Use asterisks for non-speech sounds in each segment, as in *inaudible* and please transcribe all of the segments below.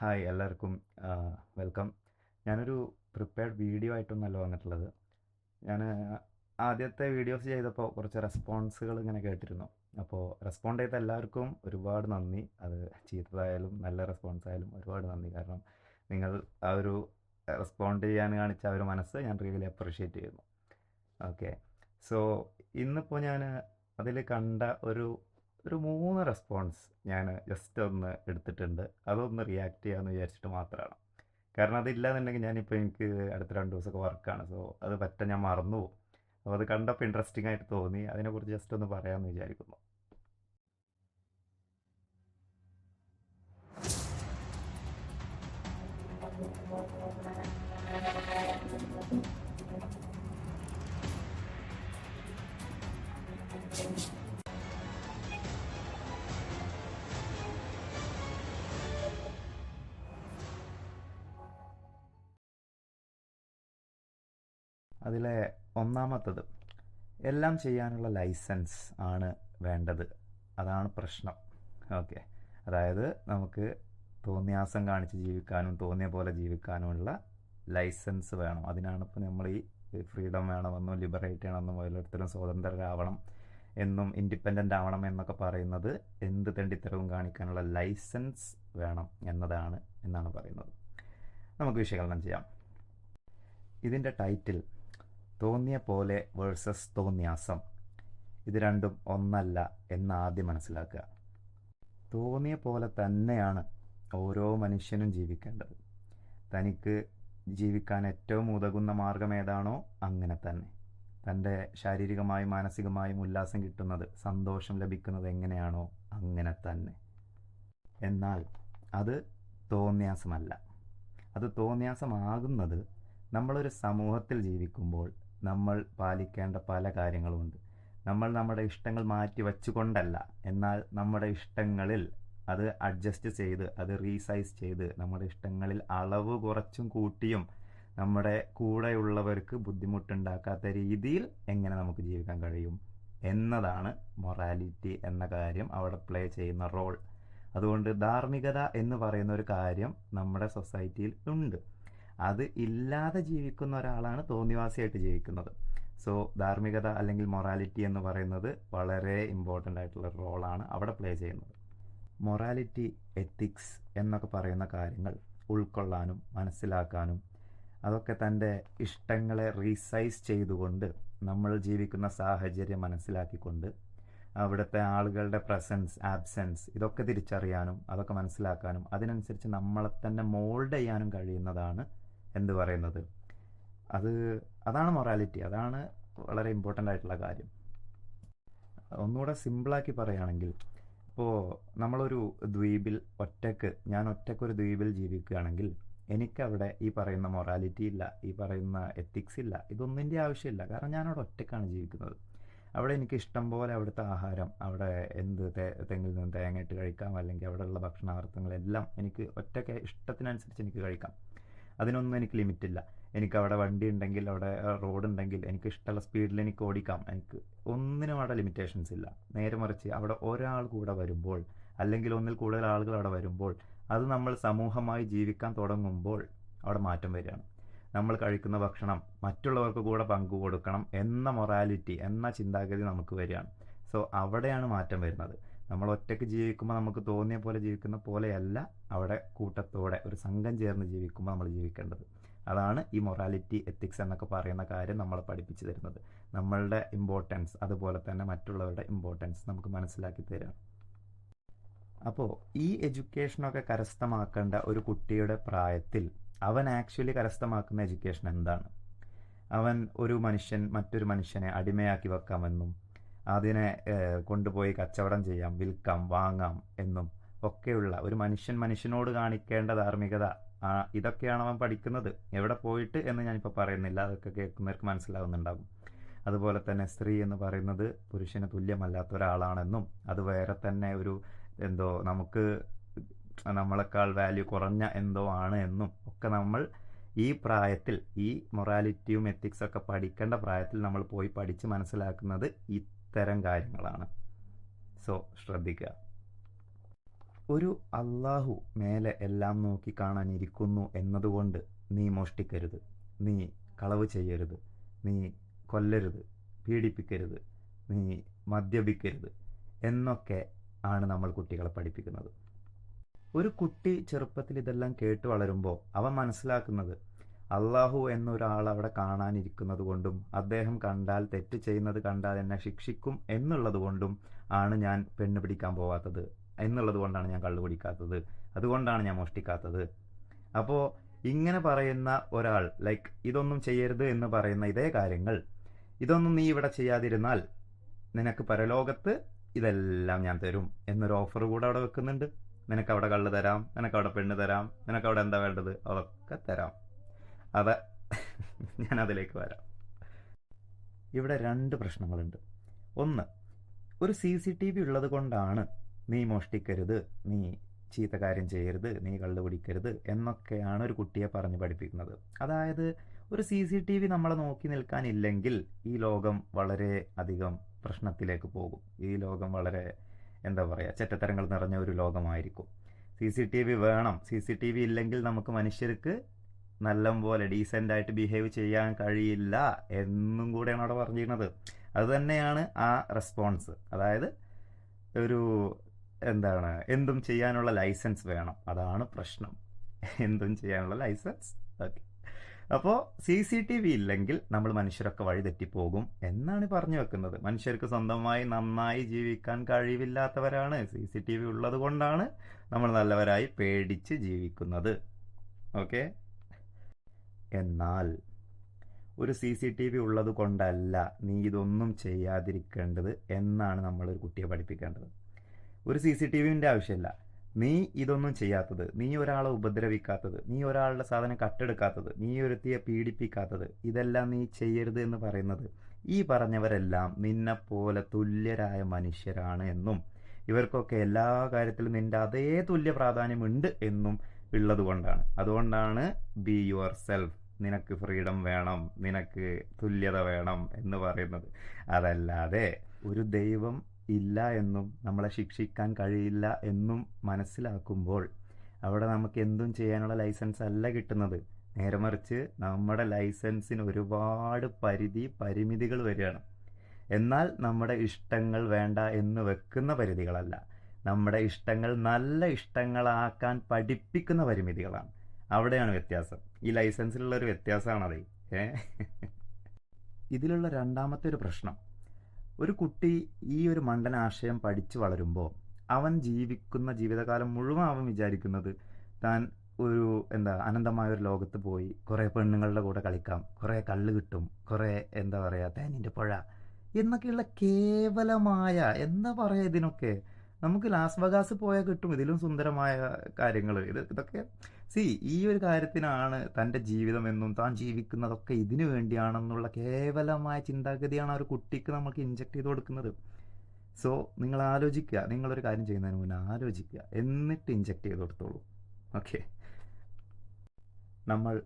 Hi എല്ലാവർക്കും welcome. ഞാനൊരു prepared video ആയിട്ടൊന്നല്ല വന്നിട്ടുള്ളത്. ഞാൻ ആദ്യത്തെ വീഡിയോസ് ചെയ്തപ്പോൾ കുറച്ച് റെസ്പോൺസുകൾ ഇങ്ങനെ കേട്ടിരുന്നു. അപ്പോൾ റെസ്പോണ്ട് ചെയ്ത എല്ലാവർക്കും ഒരുപാട് നന്ദി. അത് ചീത്തതായാലും നല്ല റെസ്പോൺസ് ആയാലും ഒരുപാട് നന്ദി. കാരണം നിങ്ങൾ ആ ഒരു റെസ്പോണ്ട് ചെയ്യാൻ കാണിച്ച ആ ഒരു മനസ്സ് ഞാൻ റിയലി അപ്രീഷിയേറ്റ് ചെയ്യുന്നു. ഓക്കെ. സോ ഇന്നിപ്പോൾ ഞാൻ അതിൽ കണ്ട ഒരു ഒരു മൂന്ന് റെസ്പോൺസ് ഞാൻ ജസ്റ്റ് ഒന്ന് എടുത്തിട്ടുണ്ട്. അതൊന്ന് റിയാക്ട് ചെയ്യാമെന്ന് വിചാരിച്ചിട്ട് മാത്രമാണ് കാരണം അതില്ലാന്നുണ്ടെങ്കിൽ ഞാനിപ്പോൾ എനിക്ക് അടുത്ത രണ്ട് ദിവസമൊക്കെ വർക്കാണ് സോ അത് പറ്റ ഞാൻ മറന്നു പോകും അപ്പോൾ അത് കണ്ടപ്പോൾ ഇൻട്രസ്റ്റിംഗ് ആയിട്ട് തോന്നി. അതിനെക്കുറിച്ച് ജസ്റ്റ് ഒന്ന് പറയാമെന്ന് വിചാരിക്കുന്നു. അതിലെ ഒന്നാമത്തത് എല്ലാം ചെയ്യാനുള്ള ലൈസൻസ് ആണ് വേണ്ടത്. അതാണ് പ്രശ്നം. ഓക്കെ. അതായത് നമുക്ക് തോന്നിയാസം കാണിച്ച് ജീവിക്കാനും തോന്നിയ പോലെ ജീവിക്കാനുമുള്ള ലൈസൻസ് വേണം. അതിനാണ് ഇപ്പോൾ നമ്മൾ ഈ ഫ്രീഡം വേണമെന്നും ലിബറേറ്റ് ചെയ്യണമെന്നും ഓരോരുത്തരും സ്വതന്ത്രരാവണം എന്നും ഇൻഡിപെൻഡന്റ് ആവണം എന്നൊക്കെ പറയുന്നത് എന്ത് തെണ്ടിത്തരവും കാണിക്കാനുള്ള ലൈസൻസ് വേണം എന്നതാണ് എന്നാണ് പറയുന്നത്. നമുക്ക് വിശകലനം ചെയ്യാം. ഇതിന്റെ ടൈറ്റിൽ തോന്നിയ പോലെ വേഴ്സസ് തോന്നിയാസം. ഇത് രണ്ടും ഒന്നല്ല എന്ന് ആദ്യം മനസ്സിലാക്കുക. തോന്നിയ പോലെ തന്നെയാണ് ഓരോ മനുഷ്യനും ജീവിക്കേണ്ടത്. തനിക്ക് ജീവിക്കാൻ ഏറ്റവും ഉതകുന്ന മാർഗം ഏതാണോ അങ്ങനെ തന്നെ. തന്റെ ശാരീരികമായും മാനസികമായും ഉല്ലാസം കിട്ടുന്നത് സന്തോഷം ലഭിക്കുന്നത് എങ്ങനെയാണോ അങ്ങനെ തന്നെ. എന്നാൽ അത് തോന്നിയാസമല്ല. അത് തോന്നിയാസമാകുന്നത് നമ്മളൊരു സമൂഹത്തിൽ ജീവിക്കുമ്പോൾ നമ്മൾ പാലിക്കേണ്ട പല കാര്യങ്ങളുമുണ്ട് നമ്മൾ നമ്മുടെ ഇഷ്ടങ്ങൾ മാറ്റി വച്ചുകൊണ്ടല്ല എന്നാൽ നമ്മുടെ ഇഷ്ടങ്ങളിൽ അത് അഡ്ജസ്റ്റ് ചെയ്ത് അത് റീസൈസ് ചെയ്ത് നമ്മുടെ ഇഷ്ടങ്ങളിൽ അളവ് കുറച്ചും കൂട്ടിയും നമ്മുടെ കൂടെയുള്ളവർക്ക് ബുദ്ധിമുട്ടുണ്ടാക്കാത്ത രീതിയിൽ എങ്ങനെ നമുക്ക് ജീവിക്കാൻ കഴിയും എന്നതാണ് മൊറാലിറ്റി എന്ന കാര്യം അവിടെ പ്ലേ ചെയ്യുന്ന റോൾ അതുകൊണ്ട് ധാർമ്മികത എന്ന് പറയുന്ന ഒരു കാര്യം നമ്മുടെ സൊസൈറ്റിയിൽ ഉണ്ട്. അത് ഇല്ലാതെ ജീവിക്കുന്ന ഒരാളാണ് തോന്നിവാസിയായിട്ട് ജീവിക്കുന്നത്. സോ ധാർമ്മികത അല്ലെങ്കിൽ മൊറാലിറ്റി എന്ന് പറയുന്നത് വളരെ ഇമ്പോർട്ടന്റ് ആയിട്ടുള്ള റോളാണ് അവിടെ പ്ലേ ചെയ്യുന്നത്. മൊറാലിറ്റി എത്തിക്സ് എന്നൊക്കെ പറയുന്ന കാര്യങ്ങൾ ഉൾക്കൊള്ളാനും മനസ്സിലാക്കാനും അതൊക്കെ തന്റെ ഇഷ്ടങ്ങളെ റീസൈസ് ചെയ്തുകൊണ്ട് നമ്മൾ ജീവിക്കുന്ന സാഹചര്യം മനസ്സിലാക്കിക്കൊണ്ട് അവിടുത്തെ ആളുകളുടെ പ്രസൻസ് ആബ്സെൻസ് ഇതൊക്കെ തിരിച്ചറിയാനും അതൊക്കെ മനസ്സിലാക്കാനും അതിനനുസരിച്ച് നമ്മളെ തന്നെ മോൾഡ് ചെയ്യാനും കഴിയുന്നതാണ് എന്ത് പറയുന്നത്? അത് അതാണ് മൊറാലിറ്റി അതാണ് വളരെ ഇമ്പോർട്ടന്റ് ആയിട്ടുള്ള കാര്യം. ഒന്നുകൂടെ സിമ്പിളാക്കി പറയുകയാണെങ്കിൽ ഇപ്പോൾ നമ്മളൊരു ദ്വീപിൽ ഒറ്റയ്ക്ക് ഞാൻ ഒറ്റക്കൊരു ദ്വീപിൽ ജീവിക്കുകയാണെങ്കിൽ എനിക്കവിടെ ഈ പറയുന്ന മൊറാലിറ്റി ഇല്ല ഈ പറയുന്ന എത്തിക്സ് ഇല്ല ഇതൊന്നിന്റെ ആവശ്യമില്ല. കാരണം ഞാനവിടെ ഒറ്റക്കാണ് ജീവിക്കുന്നത്. അവിടെ എനിക്ക് ഇഷ്ടം പോലെ അവിടുത്തെ ആഹാരം അവിടെ എന്ത് തെങ്ങിൽ നിന്ന് തേങ്ങ ഇട്ട് കഴിക്കാം അല്ലെങ്കിൽ അവിടെയുള്ള ഭക്ഷണാർത്ഥങ്ങളെല്ലാം എനിക്ക് ഒറ്റയ്ക്ക് ഇഷ്ടത്തിനനുസരിച്ച് എനിക്ക് കഴിക്കാം. അതിനൊന്നും എനിക്ക് ലിമിറ്റില്ല എനിക്ക് അവിടെ വണ്ടി ഉണ്ടെങ്കിൽ അവിടെ റോഡ് ഉണ്ടെങ്കിൽ എനിക്ക് ഇഷ്ടമുള്ള സ്പീഡിൽ എനിക്ക് ഓടിക്കാം. എനിക്ക് ഒന്നിനും അവിടെ ലിമിറ്റേഷൻസ് ഇല്ല. നേരെ മറിച്ച് അവിടെ ഒരാൾ കൂടെ വരുമ്പോൾ അല്ലെങ്കിൽ ഒന്നിൽ കൂടുതൽ ആളുകൾ അവിടെ വരുമ്പോൾ അത് നമ്മൾ സമൂഹമായി ജീവിക്കാൻ തുടങ്ങുമ്പോൾ അവിടെ മാറ്റം വരികയാണ്. നമ്മൾ കഴിക്കുന്ന ഭക്ഷണം മറ്റുള്ളവർക്ക് കൂടെ പങ്കു കൊടുക്കണം എന്ന മൊറാലിറ്റി എന്ന ചിന്താഗതി നമുക്ക് വരികയാണ്. സോ അവിടെയാണ് മാറ്റം വരുന്നത്. നമ്മൾ ഒറ്റയ്ക്ക് ജീവിക്കുമ്പോൾ നമുക്ക് തോന്നിയ പോലെ ജീവിക്കുന്ന പോലെയല്ല അവിടെ കൂട്ടത്തോടെ ഒരു സംഘം ചേർന്ന് ജീവിക്കുമ്പോൾ നമ്മൾ ജീവിക്കേണ്ടത്. അതാണ് ഈ മൊറാലിറ്റി എത്തിക്സ് എന്നൊക്കെ പറയുന്ന കാര്യം നമ്മളെ പഠിപ്പിച്ചു തരുന്നത്. നമ്മളുടെ ഇമ്പോർട്ടൻസ് അതുപോലെ തന്നെ മറ്റുള്ളവരുടെ ഇമ്പോർട്ടൻസ് നമുക്ക് മനസ്സിലാക്കി തരാം. അപ്പോൾ ഈ എഡ്യൂക്കേഷനൊക്കെ കരസ്ഥമാക്കേണ്ട ഒരു കുട്ടിയുടെ പ്രായത്തിൽ അവൻ ആക്ച്വലി കരസ്ഥമാക്കുന്ന എഡ്യൂക്കേഷൻ എന്താണ്? അവൻ ഒരു മനുഷ്യൻ മറ്റൊരു മനുഷ്യനെ അടിമയാക്കി വെക്കാമെന്നും അതിനെ കൊണ്ടുപോയി കച്ചവടം ചെയ്യാം വിൽക്കാം വാങ്ങാം എന്നും ഒക്കെയുള്ള ഒരു മനുഷ്യൻ മനുഷ്യനോട് കാണിക്കേണ്ട ധാർമ്മികത. ഇതൊക്കെയാണ് അവൻ പഠിക്കുന്നത്. എവിടെ പോയിട്ട് എന്ന് ഞാനിപ്പോൾ പറയുന്നില്ല. അതൊക്കെ കേൾക്കുന്നവർക്ക് മനസ്സിലാവുന്നുണ്ടാകും അതുപോലെ തന്നെ സ്ത്രീ എന്ന് പറയുന്നത് പുരുഷന് തുല്യമല്ലാത്ത ഒരാളാണെന്നും അത് വേറെ തന്നെ ഒരു എന്തോ നമുക്ക് നമ്മളെക്കാൾ വാല്യൂ കുറഞ്ഞ എന്തോ ആണ് എന്നും ഒക്കെ നമ്മൾ ഈ പ്രായത്തിൽ ഈ മൊറാലിറ്റിയും എത്തിക്സൊക്കെ പഠിക്കേണ്ട പ്രായത്തിൽ നമ്മൾ പോയി പഠിച്ച് മനസ്സിലാക്കുന്നത് ഇത്തരം കാര്യങ്ങളാണ്. സോ ശ്രദ്ധിക്കുക ഒരു അള്ളാഹു മേലെ എല്ലാം നോക്കി കാണാനിരിക്കുന്നു എന്നതുകൊണ്ട് നീ മോഷ്ടിക്കരുത്. നീ കളവ് ചെയ്യരുത്. നീ കൊല്ലരുത്. പീഡിപ്പിക്കരുത്. നീ മദ്യപിക്കരുത്. എന്നൊക്കെ ആണ് നമ്മൾ കുട്ടികളെ പഠിപ്പിക്കുന്നത്. ഒരു കുട്ടി ചെറുപ്പത്തിൽ ഇതെല്ലാം കേട്ട് വളരുമ്പോൾ അവൻ മനസ്സിലാക്കുന്നത് അള്ളാഹു എന്നൊരാൾ അവിടെ കാണാനിരിക്കുന്നത് കൊണ്ടും അദ്ദേഹം കണ്ടാൽ തെറ്റ് ചെയ്യുന്നത് കണ്ടാൽ എന്നെ ശിക്ഷിക്കും എന്നുള്ളത് കൊണ്ടും ആണ് ഞാൻ പെണ്ണ് പിടിക്കാൻ പോവാത്തത്. എന്നുള്ളത് കൊണ്ടാണ് ഞാൻ കള്ളു പിടിക്കാത്തത് അതുകൊണ്ടാണ് ഞാൻ മോഷ്ടിക്കാത്തത്. അപ്പോൾ ഇങ്ങനെ പറയുന്ന ഒരാൾ ലൈക്ക് ഇതൊന്നും ചെയ്യരുത് എന്ന് പറയുന്ന ഇതേ കാര്യങ്ങൾ. ഇതൊന്നും നീ ഇവിടെ ചെയ്യാതിരുന്നാൽ നിനക്ക് പരലോകത്ത് ഇതെല്ലാം ഞാൻ തരും എന്നൊരു ഓഫർ കൂടെ അവിടെ വെക്കുന്നുണ്ട്. നിനക്ക് അവിടെ കള്ളു തരാം നിനക്ക് അവിടെ പെണ്ണ് തരാം നിനക്ക് അവിടെ എന്താ വേണ്ടത്? അതൊക്കെ തരാം. അത്. *laughs* ഞാൻ അതിലേക്ക് വരാം. ഇവിടെ രണ്ട് പ്രശ്നങ്ങളുണ്ട്. ഒന്ന് ഒരു സി സി ടി വി ഉള്ളത് കൊണ്ടാണ് നീ മോഷ്ടിക്കരുത് നീ ചീത്ത കാര്യം ചെയ്യരുത് നീ കള്ളു കുടിക്കരുത് എന്നൊക്കെയാണ് ഒരു കുട്ടിയെ പറഞ്ഞ് പഠിപ്പിക്കുന്നത്. അതായത് ഒരു സി സി ടി വി നമ്മളെ നോക്കി നിൽക്കാനില്ലെങ്കിൽ ഈ ലോകം വളരെ അധികം പ്രശ്നത്തിലേക്ക് പോകും. ഈ ലോകം വളരെ എന്താ പറയുക ചെറ്റത്തരങ്ങൾ നിറഞ്ഞ ഒരു ലോകമായിരിക്കും. സി സി ടി വി വേണം. സി സി ടി വി ഇല്ലെങ്കിൽ നമുക്ക് മനുഷ്യർക്ക് നല്ലപോലെ ഡീസെന്റ് ആയിട്ട് ബിഹേവ് ചെയ്യാൻ കഴിയില്ല എന്നും കൂടെയാണ് അവിടെ പറഞ്ഞിരുന്നത്. അതുതന്നെയാണ് ആ റെസ്പോൺസ്. അതായത് ഒരു എന്താണ് എന്തും ചെയ്യാനുള്ള ലൈസൻസ് വേണം. അതാണ് പ്രശ്നം. എന്തും ചെയ്യാനുള്ള ലൈസൻസ്. ഓക്കെ. അപ്പോൾ സി സി ടി വി ഇല്ലെങ്കിൽ നമ്മൾ മനുഷ്യരൊക്കെ വഴിതെറ്റിപ്പോകും എന്നാണ് പറഞ്ഞു വെക്കുന്നത്. മനുഷ്യർക്ക് സ്വന്തമായി നന്നായി ജീവിക്കാൻ കഴിവില്ലാത്തവരാണ്. സി സി ടി വി ഉള്ളത് കൊണ്ടാണ് നമ്മൾ നല്ലവരായി പേടിച്ച് ജീവിക്കുന്നത്. ഓക്കെ? എന്നാൽ ഒരു സി സി ടി വി ഉള്ളത് കൊണ്ടല്ല നീ ഇതൊന്നും ചെയ്യാതിരിക്കേണ്ടത് എന്നാണ് നമ്മളൊരു കുട്ടിയെ പഠിപ്പിക്കേണ്ടത്. ഒരു സി സി ടി വിന്റെ ആവശ്യമില്ല. നീ ഇതൊന്നും ചെയ്യാത്തത് നീ ഒരാളെ ഉപദ്രവിക്കാത്തത് നീ ഒരാളുടെ സാധനം കട്ടെടുക്കാത്തത് നീ ഒരുത്തിയെ പീഡിപ്പിക്കാത്തത് ഇതെല്ലാം നീ ചെയ്യരുത് എന്ന് പറയുന്നത് ഈ പറഞ്ഞവരെല്ലാം നിന്നെപ്പോലെ തുല്യരായ മനുഷ്യരാണ് എന്നും ഇവർക്കൊക്കെ എല്ലാ കാര്യത്തിലും നിന്റെ അതേ തുല്യ പ്രാധാന്യമുണ്ട് എന്നും ഉള്ളത് കൊണ്ടാണ് അതുകൊണ്ടാണ് ബി യുവർ സെൽഫ് നിനക്ക് ഫ്രീഡം വേണം നിനക്ക് തുല്യത വേണം എന്ന് പറയുന്നത്. അതല്ലാതെ ഒരു ദൈവം ഇല്ല എന്നും നമ്മളെ ശിക്ഷിക്കാൻ കഴിയില്ല എന്നും മനസ്സിലാക്കുമ്പോൾ അവിടെ നമുക്ക് എന്തും ചെയ്യാനുള്ള ലൈസൻസ് അല്ല കിട്ടുന്നത്. നേരെ മറിച്ച് നമ്മുടെ ലൈസൻസിന് ഒരുപാട് പരിധി പരിമിതികൾ വരികയാണ്. എന്നാൽ നമ്മുടെ ഇഷ്ടങ്ങൾ വേണ്ട എന്ന് വെക്കുന്ന പരിധികളല്ല. നമ്മുടെ ഇഷ്ടങ്ങൾ നല്ല ഇഷ്ടങ്ങളാക്കാൻ പഠിപ്പിക്കുന്ന പരിമിതികളാണ്. അവിടെയാണ് വ്യത്യാസം. ഈ ലൈസൻസിലുള്ള ഒരു വ്യത്യാസമാണത്. ഏ? ഇതിലുള്ള രണ്ടാമത്തെ ഒരു പ്രശ്നം. ഒരു കുട്ടി ഈ ഒരു മണ്ടൻ ആശയം പഠിച്ചു വളരുമ്പോൾ അവൻ ജീവിക്കുന്ന ജീവിതകാലം മുഴുവൻ അവൻ വിചാരിക്കുന്നത് താൻ ഒരു എന്താ അനന്തമായ ഒരു ലോകത്ത് പോയി കുറേ പെണ്ണുങ്ങളുടെ കൂടെ കളിക്കാം കുറേ കള്ള് കിട്ടും കുറേ എന്താ പറയുക തേനിന്റെ പുഴ എന്നൊക്കെയുള്ള കേവലമായ എന്താ പറയുക ഇതിനൊക്കെ? നമുക്ക് ലാസ് വഗാസ് പോയാൽ കിട്ടും. ഇതിലും സുന്ദരമായ കാര്യങ്ങൾ ഇത് ഇതൊക്കെ സി ഈ ഒരു കാര്യത്തിനാണ് തന്റെ ജീവിതം എന്നും താൻ ജീവിക്കുന്നതൊക്കെ ഇതിനു വേണ്ടിയാണെന്നുള്ള കേവലമായ ചിന്താഗതിയാണ് ആ ഒരു കുട്ടിക്ക് നമുക്ക് ഇഞ്ചക്ട് ചെയ്ത് കൊടുക്കുന്നത്. സോ നിങ്ങൾ ആലോചിക്കുക. നിങ്ങളൊരു കാര്യം ചെയ്യുന്നതിന് മുന്നേ ആലോചിക്കുക. എന്നിട്ട് ഇഞ്ചക്ട് ചെയ്ത് കൊടുത്തോളൂ. ഓക്കെ നമ്മൾ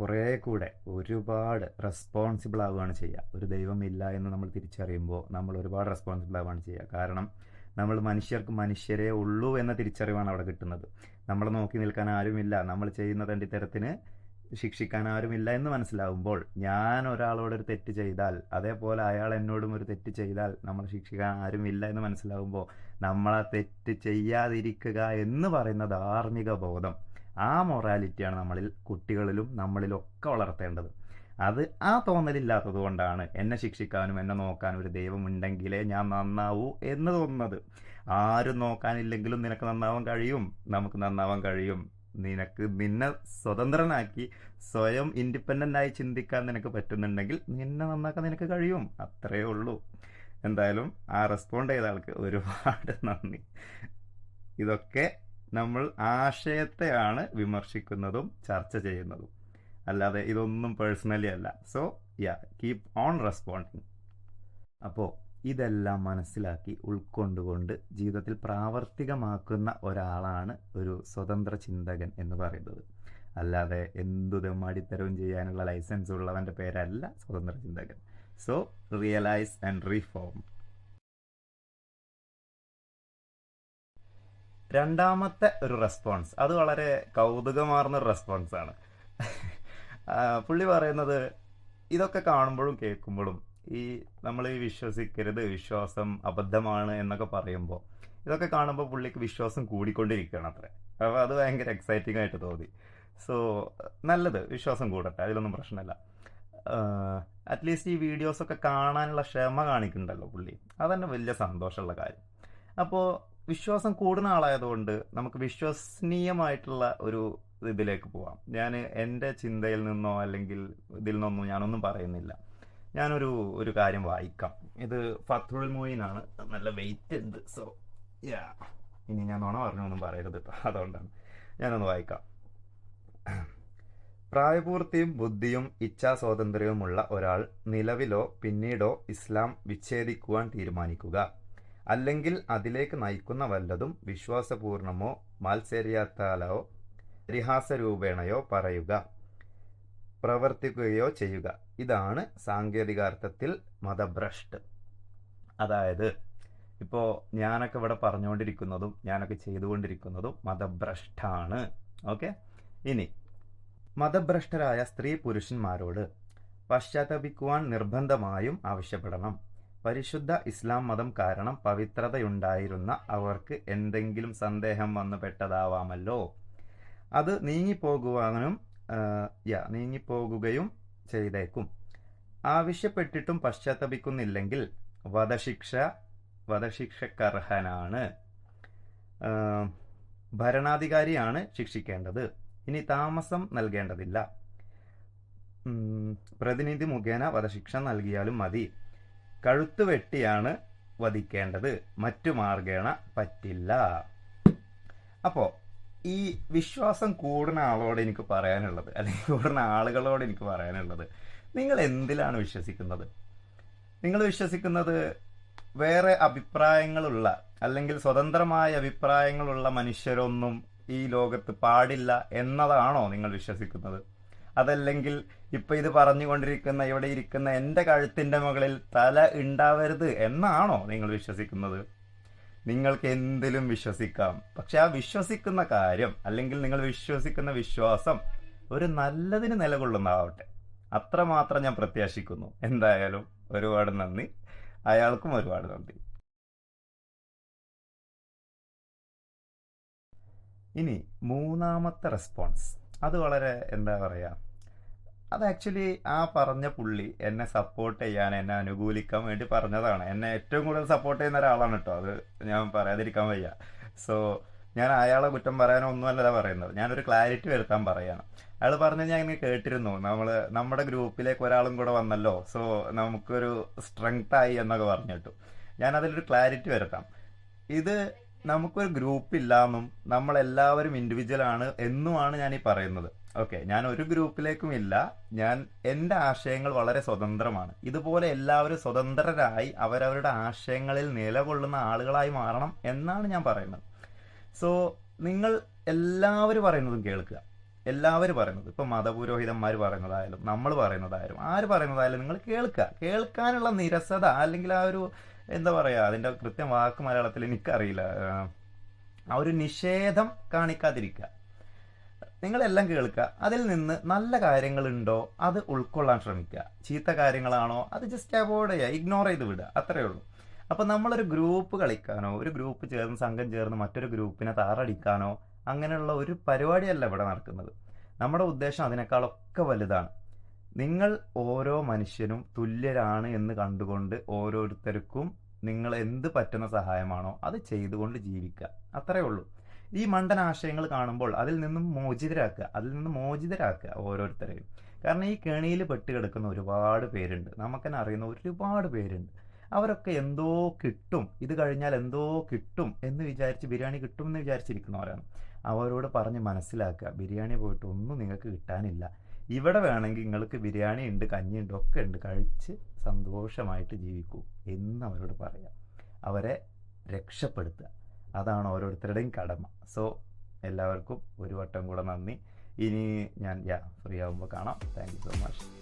കുറേ കൂടെ ഒരുപാട് റെസ്പോൺസിബിൾ ആവുകയാണ് ചെയ്യുക. ഒരു ദൈവമില്ല എന്ന് നമ്മൾ തിരിച്ചറിയുമ്പോൾ നമ്മൾ ഒരുപാട് റെസ്പോൺസിബിൾ ആവുകയാണ് ചെയ്യുക. കാരണം നമ്മൾ മനുഷ്യർക്ക് മനുഷ്യരേ ഉള്ളൂ എന്ന തിരിച്ചറിവാണ് അവിടെ കിട്ടുന്നത്. നമ്മളെ നോക്കി നിൽക്കാൻ ആരുമില്ല. നമ്മൾ ചെയ്യുന്ന തണ്ടിത്തരത്തിന് ശിക്ഷിക്കാൻ ആരുമില്ല എന്ന് മനസ്സിലാവുമ്പോൾ ഞാൻ ഒരാളോടൊരു തെറ്റ് ചെയ്താൽ അതേപോലെ അയാൾ എന്നോടും ഒരു തെറ്റ് ചെയ്താൽ നമ്മൾ ശിക്ഷിക്കാൻ ആരുമില്ല എന്ന് മനസ്സിലാവുമ്പോൾ നമ്മളെ തെറ്റ് ചെയ്യാതിരിക്കുക എന്ന് പറയുന്ന ധാർമ്മിക ബോധം. ആ മൊറാലിറ്റിയാണ് നമ്മളിൽ കുട്ടികളിലും നമ്മളിലൊക്കെ വളർത്തേണ്ടത്. അത് ആ തോന്നലില്ലാത്തത് കൊണ്ടാണ് എന്നെ ശിക്ഷിക്കാനും എന്നെ നോക്കാനും ഒരു ദൈവം ഉണ്ടെങ്കിലേ ഞാൻ നന്നാവൂ എന്ന് തോന്നുന്നത്. ആരും നോക്കാനില്ലെങ്കിലും നിനക്ക് നന്നാവാൻ കഴിയും. നമുക്ക് നന്നാവാൻ കഴിയും. നിനക്ക് നിന്നെ സ്വതന്ത്രനാക്കി സ്വയം ഇൻഡിപെൻഡന്റ് ആയി ചിന്തിക്കാൻ നിനക്ക് പറ്റുന്നുണ്ടെങ്കിൽ നിന്നെ നന്നാക്കാൻ നിനക്ക് കഴിയും. അത്രയേ ഉള്ളൂ. എന്തായാലും ആ റെസ്പോണ്ട് ചെയ്ത ആൾക്ക് ഒരുപാട് നന്ദി. ഇതൊക്കെ നമ്മൾ ആശയത്തെയാണ് വിമർശിക്കുന്നതും ചർച്ച ചെയ്യുന്നതും. അല്ലാതെ ഇതൊന്നും പേഴ്സണലി അല്ല. So yeah keep on responding അപ്പോൾ ഇതെല്ലാം മനസ്സിലാക്കി ഉൾക്കൊണ്ടുകൊണ്ട് ജീവിതത്തിൽ പ്രാവർത്തികമാക്കുന്ന ഒരാളാണ് ഒരു സ്വതന്ത്ര ചിന്തകൻ എന്ന് പറയുന്നത്. അല്ലാതെ എന്തു തെമ്മാടിത്തരവും ചെയ്യാനുള്ള ലൈസൻസ് ഉള്ളവന്റെ പേരല്ല സ്വതന്ത്ര ചിന്തകൻ. സോ റിയലൈസ് ആൻഡ് റീഫോം രണ്ടാമത്തെ ഒരു റെസ്പോൺസ് അത് വളരെ കൗതുകമാർന്ന ഒരു റെസ്പോൺസ് ആണ്. ആ, പുള്ളി പറയുന്നത് ഇതൊക്കെ കാണുമ്പോഴും കേൾക്കുമ്പോഴും ഈ നമ്മൾ ഈ വിശ്വസിക്കരുത് വിശ്വാസം അബദ്ധമാണ് എന്നൊക്കെ പറയുമ്പോൾ ഇതൊക്കെ കാണുമ്പോൾ പുള്ളിക്ക് വിശ്വാസം കൂടിക്കൊണ്ടിരിക്കുകയാണ് അത്ര. അപ്പോൾ അത് ഭയങ്കര എക്സൈറ്റിംഗ് ആയിട്ട് തോന്നി. സോ നല്ലത് വിശ്വാസം കൂടട്ടെ അതിലൊന്നും പ്രശ്നമില്ല. അറ്റ്ലീസ്റ്റ് ഈ വീഡിയോസൊക്കെ കാണാനുള്ള ക്ഷമ കാണിക്കുന്നുണ്ടല്ലോ പുള്ളി. അതന്നെ വലിയ സന്തോഷമുള്ള കാര്യം. അപ്പോൾ വിശ്വാസം കൂടുന്ന ആളായതുകൊണ്ട് നമുക്ക് വിശ്വസനീയമായിട്ടുള്ള ഒരു ഇതിലേക്ക് പോവാം. ഞാൻ എന്റെ ചിന്തയിൽ നിന്നോ അല്ലെങ്കിൽ ഇതിൽ നിന്നൊന്നും ഞാനൊന്നും പറയുന്നില്ല. ഞാനൊരു ഒരു കാര്യം വായിക്കാം. ഇത് ഫത്തുൽ മൊയിനാണ് നല്ല വെയിറ്റ് ഉണ്ട്. സോ യാ ഇനി ഞാൻ നുണ പറഞ്ഞൊന്നും പറയരുത് കേട്ടോ അതുകൊണ്ടാണ്. ഞാനൊന്ന് വായിക്കാം. പ്രായപൂർത്തിയും ബുദ്ധിയും ഇച്ഛാ സ്വാതന്ത്ര്യവുമുള്ള ഒരാൾ നിലവിലോ പിന്നീടോ ഇസ്ലാം വിച്ഛേദിക്കുവാൻ തീരുമാനിക്കുക. അല്ലെങ്കിൽ അതിലേക്ക് നയിക്കുന്ന വല്ലതും വിശ്വാസപൂർണമോ മാത്സര്യാത്താലോ പരിഹാസരൂപേണയോ പറയുക പ്രവർത്തിക്കുകയോ ചെയ്യുക. ഇതാണ് സാങ്കേതികാർത്ഥത്തിൽ മതഭ്രഷ്ട്. അതായത് ഇപ്പോൾ ഞാനൊക്കെ ഇവിടെ പറഞ്ഞുകൊണ്ടിരിക്കുന്നതും ഞാനൊക്കെ ചെയ്തുകൊണ്ടിരിക്കുന്നതും മതഭ്രഷ്ടാണ്. ഓക്കെ? ഇനി മതഭ്രഷ്ടരായ സ്ത്രീ പുരുഷന്മാരോട് പശ്ചാത്തപിക്കുവാൻ നിർബന്ധമായും ആവശ്യപ്പെടണം. പരിശുദ്ധ ഇസ്ലാം മതം കാരണം പവിത്രതയുണ്ടായിരുന്ന അവർക്ക് എന്തെങ്കിലും സന്ദേഹം വന്നു പെട്ടതാവാമല്ലോ. അത് നീങ്ങിപ്പോകുവാനും യാ നീങ്ങിപ്പോകുകയും ചെയ്തേക്കും. ആവശ്യപ്പെട്ടിട്ടും പശ്ചാത്തപിക്കുന്നില്ലെങ്കിൽ വധശിക്ഷ വധശിക്ഷക്കർഹനാണ്. ഭരണാധികാരിയാണ് ശിക്ഷിക്കേണ്ടത്. ഇനി താമസം നൽകേണ്ടതില്ല. പ്രതിനിധി മുഖേന വധശിക്ഷ നൽകിയാലും മതി. കഴുത്തു വെട്ടിയാണ് വധിക്കേണ്ടത്. മറ്റു മാർഗേണ പറ്റില്ല. അപ്പോ ഈ വിശ്വാസം കൂടുന്ന ആളോട് എനിക്ക് പറയാനുള്ളത് അല്ലെങ്കിൽ കൂടുന്ന ആളുകളോട് എനിക്ക് പറയാനുള്ളത് നിങ്ങൾ എന്തിലാണ് വിശ്വസിക്കുന്നത്? നിങ്ങൾ വിശ്വസിക്കുന്നത് വേറെ അഭിപ്രായങ്ങളുള്ള അല്ലെങ്കിൽ സ്വതന്ത്രമായ അഭിപ്രായങ്ങളുള്ള മനുഷ്യരൊന്നും ഈ ലോകത്ത് പാടില്ല എന്നതാണോ നിങ്ങൾ വിശ്വസിക്കുന്നത്? അതല്ലെങ്കിൽ ഇപ്പൊ ഇത് പറഞ്ഞുകൊണ്ടിരിക്കുന്ന ഇവിടെ ഇരിക്കുന്ന എന്റെ കഴുത്തിന്റെ മുകളിൽ തല ഉണ്ടാവരുത് എന്നാണോ നിങ്ങൾ വിശ്വസിക്കുന്നത്? നിങ്ങൾക്ക് എന്തിലും വിശ്വസിക്കാം. പക്ഷെ ആ വിശ്വസിക്കുന്ന കാര്യം അല്ലെങ്കിൽ നിങ്ങൾ വിശ്വസിക്കുന്ന വിശ്വാസം ഒരു നല്ലതിന് നിലകൊള്ളുന്നതാവട്ടെ. അത്രമാത്രം ഞാൻ പ്രത്യാശിക്കുന്നു. എന്തായാലും ഒരുപാട് നന്ദി. അയാൾക്കും ഒരുപാട് നന്ദി. ഇനി മൂന്നാമത്തെ റെസ്പോൺസ് അത് വളരെ എന്താ പറയാ അത് ആക്ച്വലി ആ പറഞ്ഞ പുള്ളി എന്നെ സപ്പോർട്ട് ചെയ്യാൻ എന്നെ അനുകൂലിക്കാൻ വേണ്ടി പറഞ്ഞതാണ്. എന്നെ ഏറ്റവും കൂടുതൽ സപ്പോർട്ട് ചെയ്യുന്ന ഒരാളാണ് കേട്ടോ. അത് ഞാൻ പറയാതിരിക്കാൻ വയ്യ. സോ ഞാൻ അയാളെ കുറ്റം പറയാനോ ഒന്നുമല്ല പറയുന്നത്. ഞാനൊരു ക്ലാരിറ്റി വരുത്താൻ പറയാണ്. അയാൾ പറഞ്ഞ് ഞാൻ ഇങ്ങനെ കേട്ടിരുന്നു. നമ്മൾ നമ്മുടെ ഗ്രൂപ്പിലേക്ക് ഒരാളും കൂടെ വന്നല്ലോ. സോ നമുക്കൊരു സ്ട്രെങ്ത് ആയി എന്നൊക്കെ പറഞ്ഞിട്ടു. ഞാൻ അതിലൊരു ക്ലാരിറ്റി വരുത്താം. ഇത് നമുക്കൊരു ഗ്രൂപ്പ് ഇല്ലാന്നും നമ്മളെല്ലാവരും ഇൻഡിവിജ്വൽ ആണ് എന്നുമാണ് ഞാൻ ഈ പറയുന്നത്. ഓക്കെ ഞാൻ ഒരു ഗ്രൂപ്പിലേക്കും ഇല്ല. ഞാൻ എന്റെ ആശയങ്ങൾ വളരെ സ്വതന്ത്രമാണ്. ഇതുപോലെ എല്ലാവരും സ്വതന്ത്രരായി അവരവരുടെ ആശയങ്ങളിൽ നിലകൊള്ളുന്ന ആളുകളായി മാറണം എന്നാണ് ഞാൻ പറയുന്നത്. സോ നിങ്ങൾ എല്ലാവരും പറയുന്നതും കേൾക്കുക. എല്ലാവരും പറയുന്നത്. ഇപ്പൊ മതപുരോഹിതന്മാർ പറയുന്നതായാലും നമ്മൾ പറയുന്നതായാലും ആര് പറയുന്നതായാലും നിങ്ങൾ കേൾക്കുക. കേൾക്കാനുള്ള നിരസത അല്ലെങ്കിൽ ആ ഒരു എന്താ പറയാ അതിന്റെ കൃത്യം വാക്ക് മലയാളത്തിൽ എനിക്കറിയില്ല. ആ ഒരു നിഷേധം കാണിക്കാതിരിക്കുക. നിങ്ങളെല്ലാം കേൾക്കുക. അതിൽ നിന്ന് നല്ല കാര്യങ്ങളുണ്ടോ അത് ഉൾക്കൊള്ളാൻ ശ്രമിക്കുക. ചീത്ത കാര്യങ്ങളാണോ അത് ജസ്റ്റ് അവോയ്ഡ് ചെയ്യുക. ഇഗ്നോർ ചെയ്ത് വിടുക. അത്രയേ ഉള്ളൂ. അപ്പൊ നമ്മളൊരു ഗ്രൂപ്പ് കളിക്കാനോ ഒരു ഗ്രൂപ്പ് ചേർന്ന് സംഘം ചേർന്ന് മറ്റൊരു ഗ്രൂപ്പിനെ താറടിക്കാനോ അങ്ങനെയുള്ള ഒരു പരിപാടിയല്ല ഇവിടെ നടക്കുന്നത്. നമ്മുടെ ഉദ്ദേശം അതിനേക്കാളൊക്കെ വലുതാണ്. നിങ്ങൾ ഓരോ മനുഷ്യനും തുല്യരാണ് എന്ന് കണ്ടുകൊണ്ട് ഓരോരുത്തർക്കും നിങ്ങൾ എന്ത് പറ്റുന്ന സഹായമാണോ അത് ചെയ്തുകൊണ്ട് ജീവിക്കുക. അത്രേ ഉള്ളൂ. ഈ മണ്ടൻ ആശയങ്ങൾ കാണുമ്പോൾ അതിൽ നിന്നും മോചിതരാക്കുക അതിൽ നിന്നും മോചിതരാക്കുക ഓരോരുത്തരെയും. കാരണം ഈ കെണിയിൽ പെട്ട് കിടക്കുന്ന ഒരുപാട് പേരുണ്ട്. നമുക്കെന്നെ അറിയുന്ന ഒരുപാട് പേരുണ്ട്. അവരൊക്കെ എന്തോ കിട്ടും ഇത് കഴിഞ്ഞാൽ എന്തോ കിട്ടും എന്ന് വിചാരിച്ച് ബിരിയാണി കിട്ടും എന്ന് വിചാരിച്ചിരിക്കുന്നവരാണ്. അവരോട് പറഞ്ഞ് മനസ്സിലാക്കുക ബിരിയാണി പോയിട്ട് ഒന്നും നിങ്ങൾക്ക് കിട്ടാനില്ല. ഇവിടെ വേണമെങ്കിൽ നിങ്ങൾക്ക് ബിരിയാണി ഉണ്ട് കഞ്ഞി ഉണ്ട് ഒക്കെ ഉണ്ട്. കഴിച്ച് സന്തോഷമായിട്ട് ജീവിക്കൂ എന്ന് അവരോട് പറയാം. അവരെ രക്ഷപ്പെടുത്തുക. അതാണ് ഓരോരുത്തരുടെയും കടമ. സോ എല്ലാവർക്കും ഒരു വട്ടം കൂടെ നന്ദി. ഇനി ഞാൻ യാ ഫ്രീ ആകുമ്പോൾ കാണാം. Thank so much